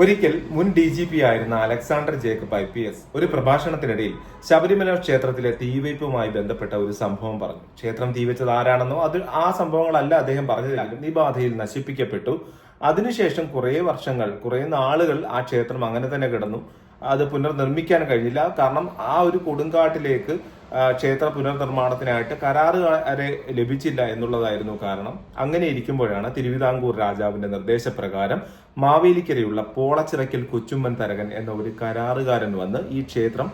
ഒരിക്കൽ മുൻ D G P ആയിരുന്ന Alexander Jacob I P S ഒരു പ്രഭാഷണത്തിനിടയിൽ ശബരിമല ക്ഷേത്രത്തിലെ തീവയ്പുമായി ബന്ധപ്പെട്ട ഒരു സംഭവം പറഞ്ഞു. ക്ഷേത്രം തീവച്ചത് ആരാണെന്നോ അത് ആ സംഭവങ്ങളല്ല അദ്ദേഹം പറഞ്ഞതെങ്കിലും നിബാധയിൽ നശിപ്പിക്കപ്പെട്ടു. അതിനുശേഷം കുറേ വർഷങ്ങൾ കുറെ നാളുകൾ ആ ക്ഷേത്രം അങ്ങനെ തന്നെ കിടന്നു. അത് പുനർനിർമ്മിക്കാൻ കഴിയില്ല. കാരണം ആ ഒരു കൊടുങ്കാട്ടിലേക്ക് ക്ഷേത്ര പുനർനിർമ്മാണത്തിനായിട്ട് കരാറുകാരെ ലഭിച്ചില്ല എന്നുള്ളതായിരുന്നു കാരണം. അങ്ങനെ ഇരിക്കുമ്പോഴാണ് തിരുവിതാംകൂർ രാജാവിന്റെ നിർദ്ദേശപ്രകാരം മാവേലിക്കരയുള്ള പോളച്ചിറക്കൽ കൊച്ചുമ്മൻ തരകൻ എന്ന ഒരു കരാറുകാരൻ വന്ന് ഈ ക്ഷേത്രം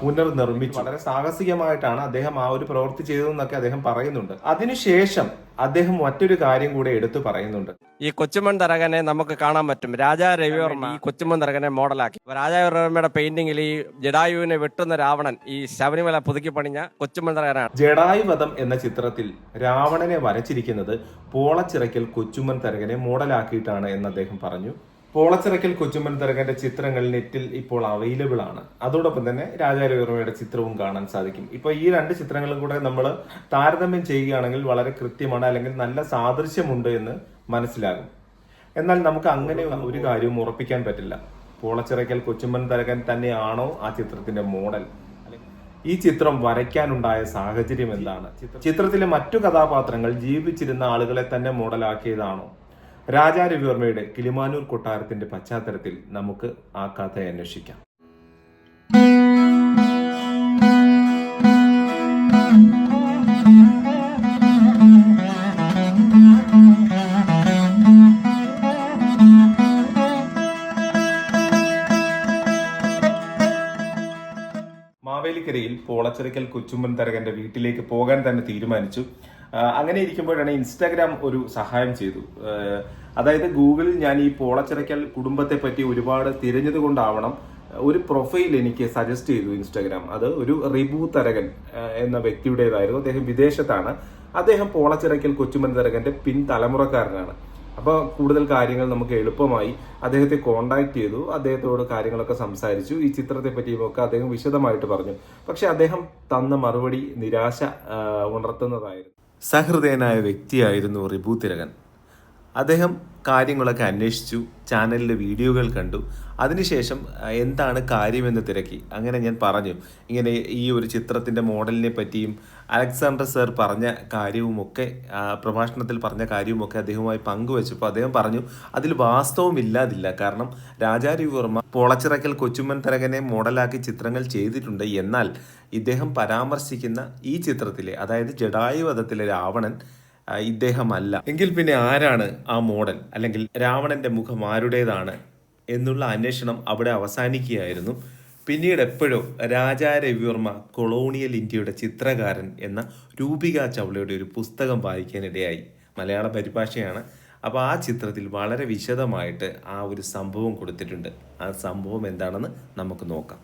പുനർനിർമ്മിച്ചു. വളരെ സാഹസികമായിട്ടാണ് അദ്ദേഹം ആ ഒരു പ്രവൃത്തി ചെയ്തതെന്നൊക്കെ അദ്ദേഹം പറയുന്നുണ്ട്. അതിനുശേഷം അദ്ദേഹം മറ്റൊരു കാര്യം കൂടെ എടുത്തു പറയുന്നുണ്ട്. ഈ കൊച്ചുമൺ തരകനെ നമുക്ക് കാണാൻ പറ്റും. രാജാ രവിവർമ്മ ഈ കൊച്ചുമൺ തരകനെ മോഡലാക്കി. രാജാ രവിവർമ്മയുടെ പെയിന്റിംഗിൽ ഈ ജഡായുവിനെ വെട്ടുന്ന രാവണൻ ഈ ശബരിമല പുതുക്കി പണിഞ്ഞ കൊച്ചുമൺ തരകനാണ്. ജഡായുവധം എന്ന ചിത്രത്തിൽ രാവണനെ വരച്ചിരിക്കുന്നത് പോളച്ചിറക്കൽ കൊച്ചുമൺ തരകനെ മോഡലാക്കിയിട്ടാണ് എന്ന് അദ്ദേഹം പറഞ്ഞു. പോളച്ചിറക്കൽ കൊച്ചുമ്മൻ തരകന്റെ ചിത്രങ്ങൾ നെറ്റിൽ ഇപ്പോൾ അവൈലബിൾ ആണ്. അതോടൊപ്പം തന്നെ രാജാരവിർമ്മയുടെ ചിത്രവും കാണാൻ സാധിക്കും. ഇപ്പൊ ഈ രണ്ട് ചിത്രങ്ങളും കൂടെ നമ്മൾ താരതമ്യം ചെയ്യുകയാണെങ്കിൽ വളരെ കൃത്യമാണ് അല്ലെങ്കിൽ നല്ല സാദൃശ്യമുണ്ട് എന്ന് മനസ്സിലാകും. എന്നാൽ നമുക്ക് അങ്ങനെ ഒരു കാര്യവും ഉറപ്പിക്കാൻ പറ്റില്ല. പോളച്ചിറക്കൽ കൊച്ചുമ്മൻ തരകൻ തന്നെയാണോ ആ ചിത്രത്തിന്റെ മോഡൽ? ഈ ചിത്രം വരയ്ക്കാനുണ്ടായ സാഹചര്യം എന്താണ്? ചിത്രത്തിലെ മറ്റു കഥാപാത്രങ്ങൾ ജീവിച്ചിരുന്ന ആളുകളെ തന്നെ മോഡലാക്കിയതാണോ? രാജാ രവിവർമ്മയുടെ കിളിമാനൂർ കൊട്ടാരത്തിന്റെ പശ്ചാത്തലത്തിൽ നമുക്ക് ആ കഥ അന്വേഷിക്കാം. മാവേലിക്കരയിൽ പോളച്ചിറക്കൽ കൊച്ചുമ്പൻ തരകന്റെ വീട്ടിലേക്ക് പോകാൻ തന്നെ തീരുമാനിച്ചു. അങ്ങനെ ഇരിക്കുമ്പോഴാണ് ഇൻസ്റ്റാഗ്രാം ഒരു സഹായം ചെയ്തു. അതായത് ഗൂഗിളിൽ ഞാൻ ഈ പോളച്ചിറക്കൽ കുടുംബത്തെ പറ്റി ഒരുപാട് തിരഞ്ഞത് കൊണ്ടാവണം. ഒരു പ്രൊഫൈൽ എനിക്ക് സജസ്റ്റ് ചെയ്തു ഇൻസ്റ്റാഗ്രാം അത് ഒരു റിബു തരകൻ എന്ന വ്യക്തിയുടേതായിരുന്നു. അദ്ദേഹം വിദേശത്താണ്. അദ്ദേഹം പോളച്ചിറക്കൽ കൊച്ചുമൻ തരകന്റെ പിൻ തലമുറക്കാരനാണ്. അപ്പോൾ കൂടുതൽ കാര്യങ്ങൾ നമുക്ക് എളുപ്പമായി അദ്ദേഹത്തെ കോണ്ടാക്ട് ചെയ്തു. അദ്ദേഹത്തോട് കാര്യങ്ങളൊക്കെ സംസാരിച്ചു. ഈ ചിത്രത്തെ പറ്റിയും ഒക്കെ അദ്ദേഹം വിശദമായിട്ട് പറഞ്ഞു. പക്ഷെ അദ്ദേഹം തന്ന മറുപടി നിരാശ ഉണർത്തുന്നതായിരുന്നു. സഹൃദയനായ വ്യക്തിയായിരുന്നു റിബു തിരകൻ അദ്ദേഹം കാര്യങ്ങളൊക്കെ അന്വേഷിച്ചു ചാനലിലെ വീഡിയോകൾ കണ്ടു. അതിനുശേഷം എന്താണ് കാര്യമെന്ന് തിരക്കി. അങ്ങനെ ഞാൻ പറഞ്ഞു. ഇങ്ങനെ ഈ ഒരു ചിത്രത്തിന്റെ മോഡലിനെ പറ്റിയും അലക്സാണ്ടർ സർ പറഞ്ഞ കാര്യവുമൊക്കെ പ്രഭാഷണത്തിൽ പറഞ്ഞ കാര്യവുമൊക്കെ അദ്ദേഹവുമായി പങ്കുവച്ചപ്പോൾ അദ്ദേഹം പറഞ്ഞു അതിൽ വാസ്തവം ഇല്ലാതില്ല. കാരണം രാജാരവിവർമ്മ പൊളച്ചിറക്കൽ കൊച്ചുമ്മൻ തരകനെ മോഡലാക്കി ചിത്രങ്ങൾ ചെയ്തിട്ടുണ്ട്. എന്നാൽ ഇദ്ദേഹം പരാമർശിക്കുന്ന ഈ ചിത്രത്തിലെ അതായത് ജഡായുവധത്തിലെ രാവണൻ ഇദ്ദേഹമല്ല. എങ്കിൽ പിന്നെ ആരാണ് ആ മോഡൽ? അല്ലെങ്കിൽ രാവണന്റെ മുഖം ആരുടേതാണ് എന്നുള്ള അന്വേഷണം അവിടെ അവസാനിക്കുകയായിരുന്നു. പിന്നീട് എപ്പോഴോ രാജാ രവിവർമ്മ കൊളോണിയൽ ഇന്ത്യയുടെ ചിത്രകാരൻ എന്ന രൂപിക ചവളയുടെ ഒരു പുസ്തകം വായിക്കാനിടയായി. മലയാള പരിഭാഷയാണ്. അപ്പോൾ ആ ചിത്രത്തിൽ വളരെ വിശദമായിട്ട് ആ ഒരു സംഭവം കൊടുത്തിട്ടുണ്ട്. ആ സംഭവം എന്താണെന്ന് നമുക്ക് നോക്കാം.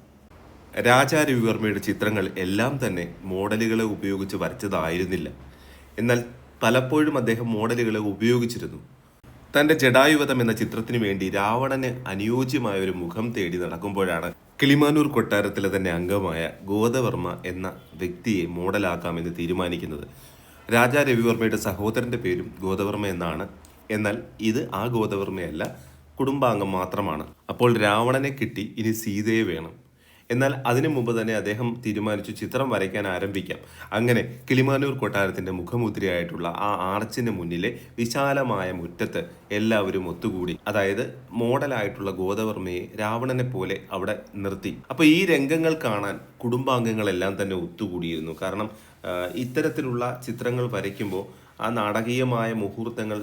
രാജാ രവിവർമ്മയുടെ ചിത്രങ്ങൾ എല്ലാം തന്നെ മോഡലുകളെ ഉപയോഗിച്ച് വരച്ചതായിരുന്നില്ല. എന്നാൽ പലപ്പോഴും അദ്ദേഹം മോഡലുകളെ ഉപയോഗിച്ചിരുന്നു. തന്റെ ജഡായുവധം എന്ന ചിത്രത്തിനു വേണ്ടി രാവണന് അനുയോജ്യമായ ഒരു മുഖം തേടി നടക്കുമ്പോഴാണ് കിളിമാനൂർ കൊട്ടാരത്തിലെ തന്നെ അംഗമായ ഗോദവർമ്മ എന്ന വ്യക്തിയെ മോഡലാക്കാമെന്ന് തീരുമാനിക്കുന്നത്. രാജാ രവിവർമ്മയുടെ സഹോദരന്റെ പേരും ഗോദവർമ്മ എന്നാണ്. എന്നാൽ ഇത് ആ ഗോദവർമ്മയല്ല കുടുംബാംഗം മാത്രമാണ്. അപ്പോൾ രാവണനെ കിട്ടി ഇനി സീതയെ വേണം. എന്നാൽ അതിനു മുമ്പ് തന്നെ അദ്ദേഹം തീരുമാനിച്ചു ചിത്രം വരയ്ക്കാൻ ആരംഭിക്കാം. അങ്ങനെ കിളിമാനൂർ കൊട്ടാരത്തിന്റെ മുഖമുദ്രയായിട്ടുള്ള ആ ആർച്ചിന് മുന്നിലെ വിശാലമായ മുറ്റത്ത് എല്ലാവരും ഒത്തുകൂടി. അതായത് മോഡലായിട്ടുള്ള ഗോദവർമ്മയെ രാവണനെ പോലെ അവിടെ നിർത്തി. അപ്പൊ ഈ രംഗങ്ങൾ കാണാൻ കുടുംബാംഗങ്ങളെല്ലാം തന്നെ ഒത്തുകൂടിയിരുന്നു. കാരണം ഇത്തരത്തിലുള്ള ചിത്രങ്ങൾ വരയ്ക്കുമ്പോൾ ആ നാടകീയമായ മുഹൂർത്തങ്ങൾ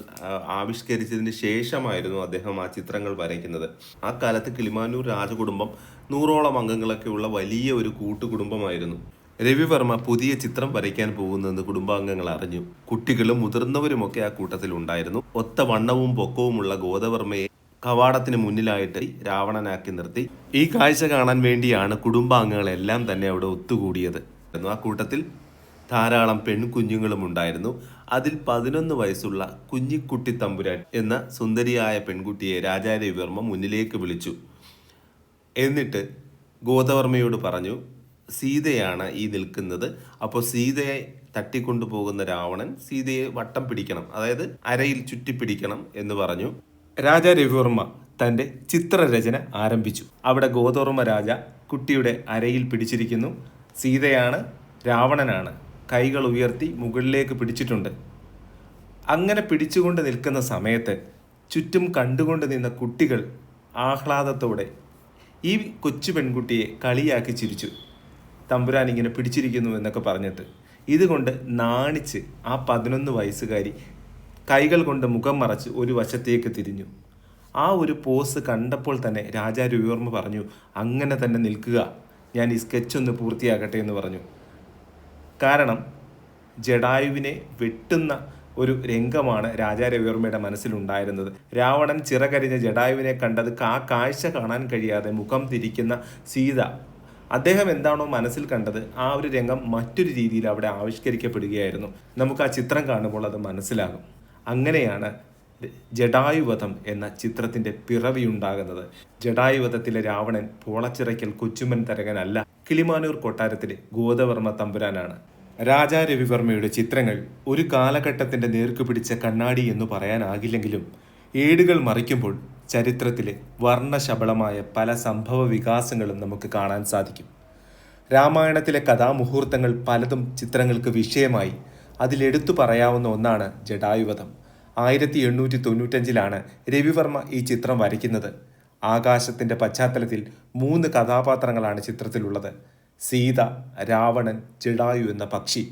ആവിഷ്കരിച്ചതിന് ശേഷമായിരുന്നു അദ്ദേഹം ആ ചിത്രങ്ങൾ വരയ്ക്കുന്നത്. ആ കാലത്ത് കിളിമാനൂർ രാജകുടുംബം നൂറോളം അംഗങ്ങളൊക്കെ അംഗങ്ങളൊക്കെയുള്ള വലിയ ഒരു കൂട്ടുകുടുംബമായിരുന്നു. രവിവർമ്മ പുതിയ ചിത്രം വരയ്ക്കാൻ പോകുന്നെന്ന് കുടുംബാംഗങ്ങൾ അറിഞ്ഞു. കുട്ടികളും മുതിർന്നവരുമൊക്കെ ആ കൂട്ടത്തിൽ ഉണ്ടായിരുന്നു. ഒത്ത വണ്ണവും പൊക്കവുമുള്ള ഗോദവർമ്മയെ കവാടത്തിന് മുന്നിലായിട്ട് രാവണനാക്കി നിർത്തി. ഈ കാഴ്ച കാണാൻ വേണ്ടിയാണ് കുടുംബാംഗങ്ങളെല്ലാം തന്നെ അവിടെ ഒത്തുകൂടിയത്. ആ കൂട്ടത്തിൽ ധാരാളം പെൺകുഞ്ഞുങ്ങളും ഉണ്ടായിരുന്നു അതിൽ പതിനൊന്ന് വയസ്സുള്ള കുഞ്ഞിക്കുട്ടി തമ്പുരാൻ എന്ന സുന്ദരിയായ പെൺകുട്ടിയെ രാജാരവിവർമ്മ മുന്നിലേക്ക് വിളിച്ചു. എന്നിട്ട് ഗോദവർമ്മയോട് പറഞ്ഞു സീതയാണ് ഈ നിൽക്കുന്നത്. അപ്പോൾ സീതയെ തട്ടിക്കൊണ്ടു പോകുന്ന രാവണൻ സീതയെ വട്ടം പിടിക്കണം അതായത് അരയിൽ ചുറ്റിപ്പിടിക്കണം എന്ന് പറഞ്ഞു. രാജാ രവിവർമ്മ തന്റെ ചിത്രരചന ആരംഭിച്ചു. അവിടെ ഗോതവർമ്മ രാജ കുട്ടിയുടെ അരയിൽ പിടിച്ചിരിക്കുന്നു. സീതയാണ് രാവണനാണ്. കൈകൾ ഉയർത്തി മുകളിലേക്ക് പിടിച്ചിട്ടുണ്ട്. അങ്ങനെ പിടിച്ചുകൊണ്ട് നിൽക്കുന്ന സമയത്ത് ചുറ്റും കണ്ടുകൊണ്ട് നിന്ന കുട്ടികൾ ആഹ്ലാദത്തോടെ ഈ കൊച്ചു പെൺകുട്ടിയെ കളിയാക്കി ചിരിച്ചു. തമ്പുരാൻ ഇങ്ങനെ പിടിച്ചിരിക്കുന്നു എന്നൊക്കെ പറഞ്ഞിട്ട് ഇതുകൊണ്ട് നാണിച്ച് ആ പതിനൊന്ന് വയസ്സുകാരി കൈകൾ കൊണ്ട് മുഖം മറച്ച് ഒരു വശത്തേക്ക് തിരിഞ്ഞു. ആ ഒരു പോസ് കണ്ടപ്പോൾ തന്നെ രാജാ രവിവർമ്മ പറഞ്ഞു അങ്ങനെ തന്നെ നിൽക്കുക. ഞാൻ ഈ സ്കെച്ച് ഒന്ന് പൂർത്തിയാക്കട്ടെ എന്ന് പറഞ്ഞു. കാരണം ജഡായുവിനെ വെട്ടുന്ന ഒരു രംഗമാണ് രാജാരവിവർമ്മയുടെ മനസ്സിലുണ്ടായിരുന്നത്. രാവണൻ ചിറകരിഞ്ഞ ജഡായുവിനെ കണ്ടത് ആ കാഴ്ച കാണാൻ കഴിയാതെ മുഖം തിരിക്കുന്ന സീത. അദ്ദേഹം എന്താണോ മനസ്സിൽ കണ്ടത് ആ ഒരു രംഗം മറ്റൊരു രീതിയിൽ അവിടെ ആവിഷ്കരിക്കപ്പെടുകയായിരുന്നു. നമുക്ക് ആ ചിത്രം കാണുമ്പോൾ അത് മനസ്സിലാകും. അങ്ങനെയാണ് ജഡായുവധം എന്ന ചിത്രത്തിന്റെ പിറവിയുണ്ടാകുന്നത്. ജഡായുവധത്തിലെ രാവണൻ പോളച്ചിറയ്ക്കൽ കൊച്ചുമൻ തരകനല്ല കിളിമാനൂർ കൊട്ടാരത്തിലെ ഗോദവർമ്മ തമ്പുരാനാണ്. രാജാ രവിവർമ്മയുടെ ചിത്രങ്ങൾ ഒരു കാലഘട്ടത്തിന്റെ നേർക്കു പിടിച്ച കണ്ണാടി എന്ന് പറയാനാകില്ലെങ്കിലും ഏടുകൾ മറിക്കുമ്പോൾ ചരിത്രത്തിലെ വർണശബളമായ പല സംഭവ വികാസങ്ങളും നമുക്ക് കാണാൻ സാധിക്കും. രാമായണത്തിലെ കഥാമുഹൂർത്തങ്ങൾ പലതും ചിത്രങ്ങൾക്ക് വിഷയമായി അതിലെടുത്തു പറയാവുന്ന ഒന്നാണ് ജഡായുവധം ആയിരത്തി എണ്ണൂറ്റി തൊണ്ണൂറ്റഞ്ചിലാണ് രവിവർമ്മ ഈ ചിത്രം വരയ്ക്കുന്നത്. ആകാശത്തിന്റെ പശ്ചാത്തലത്തിൽ മൂന്ന് കഥാപാത്രങ്ങളാണ് ചിത്രത്തിലുള്ളത്. സീത രാവണൻ ജഡായു എന്ന പക്ഷി.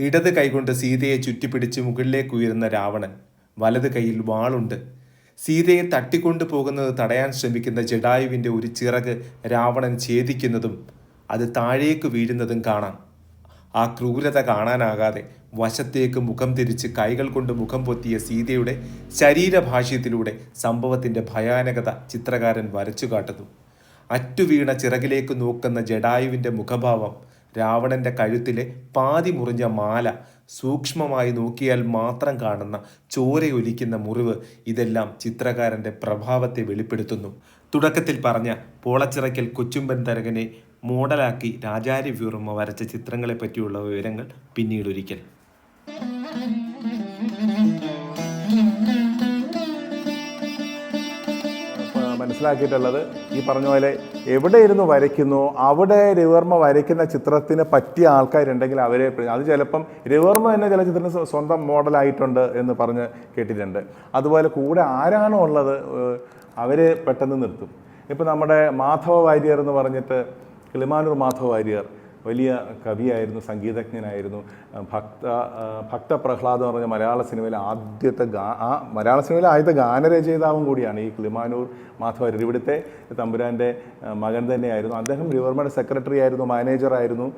ഇടത് കൈകൊണ്ട് സീതയെ ചുറ്റിപ്പിടിച്ച് മുകളിലേക്ക് ഉയരുന്ന രാവണൻ. വലത് കൈയിൽ വാളുണ്ട്. സീതയെ തട്ടിക്കൊണ്ടു പോകുന്നത് തടയാൻ ശ്രമിക്കുന്ന ജഡായുവിന്റെ ഒരു ചിറക് രാവണൻ ഛേദിക്കുന്നതും അത് താഴേക്ക് വീഴുന്നതും കാണാം. ആ ക്രൂരത കാണാനാകാതെ വശത്തേക്ക് മുഖം തിരിച്ച് കൈകൾ കൊണ്ട് മുഖം പൊത്തിയ സീതയുടെ ശരീരഭാഷ്യത്തിലൂടെ സംഭവത്തിന്റെ ഭയാനകത ചിത്രകാരൻ വരച്ചു കാട്ടുന്നു. അറ്റുവീണ ചിറകിലേക്ക് നോക്കുന്ന ജഡായുവിന്റെ മുഖഭാവം രാവണന്റെ കഴുത്തിലെ പാതി മുറിഞ്ഞ മാല സൂക്ഷ്മമായി നോക്കിയാൽ മാത്രം കാണുന്ന ചോരയൊലിക്കുന്ന മുറിവ് ഇതെല്ലാം ചിത്രകാരന്റെ പ്രഭാവത്തെ വെളിപ്പെടുത്തുന്നു. തുടക്കത്തിൽ പറഞ്ഞ പോളച്ചിറയ്ക്കൽ കൊച്ചുമ്പൻ തരകനെ മോഡലാക്കി രാജാരി വ്യൂർമ്മ വരച്ച ചിത്രങ്ങളെ പറ്റിയുള്ള വിവരങ്ങൾ പിന്നീടൊരിക്കൽ. മനസ്സിലാക്കിയിട്ടുള്ളത് ഈ പറഞ്ഞ പോലെ എവിടെ ഇരുന്ന് വരയ്ക്കുന്നു അവിടെ രവിവർമ്മ വരയ്ക്കുന്ന ചിത്രത്തിന് പറ്റിയ ആൾക്കാരുണ്ടെങ്കിൽ അവരെ അത് ചിലപ്പം രവിവർമ്മ തന്നെ ചില ചിത്രത്തിന് സ്വ- സ്വന്തം മോഡലായിട്ടുണ്ട് എന്ന് പറഞ്ഞ് കേട്ടിട്ടുണ്ട്. അതുപോലെ കൂടെ ആരാണോ ഉള്ളത് അവരെ പെട്ടെന്ന് നിർത്തും. ഇപ്പം നമ്മുടെ മാധവ വാര്യർ എന്ന് പറഞ്ഞിട്ട് കിളിമാനൂർ മാധവ വാര്യർ വലിയ കവിയായിരുന്നു സംഗീതജ്ഞനായിരുന്നു. ഭക്ത ഭക്ത പ്രഹ്ലാദ് എന്ന് പറഞ്ഞ മലയാള സിനിമയിലെ ആദ്യത്തെ ഗാ ആ മലയാള സിനിമയിലെ ആദ്യത്തെ ഗാനരചയിതാവും കൂടിയാണ് ഈ കിളിമാനൂർ മാധവർ ഇവിടുത്തെ തമ്പുരാന്റെ മകൻ തന്നെയായിരുന്നു. അദ്ദേഹം രവിവർമ്മയുടെ സെക്രട്ടറി ആയിരുന്നു മാനേജറായിരുന്നു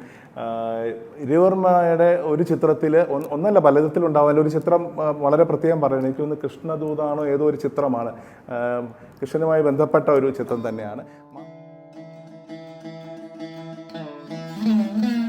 രവിവർമ്മയുടെ ഒരു ചിത്രത്തിൽ ഒന്നല്ല പലതരത്തിലുണ്ടാവാൻ ഒരു ചിത്രം വളരെ പ്രത്യേകം പറയുന്നത് എനിക്ക് തോന്നുന്നു കൃഷ്ണദൂതാണോ ഏതോ ഒരു ചിത്രമാണ്. കൃഷ്ണനുമായി ബന്ധപ്പെട്ട ഒരു ചിത്രം തന്നെയാണ്. Mm-hmm.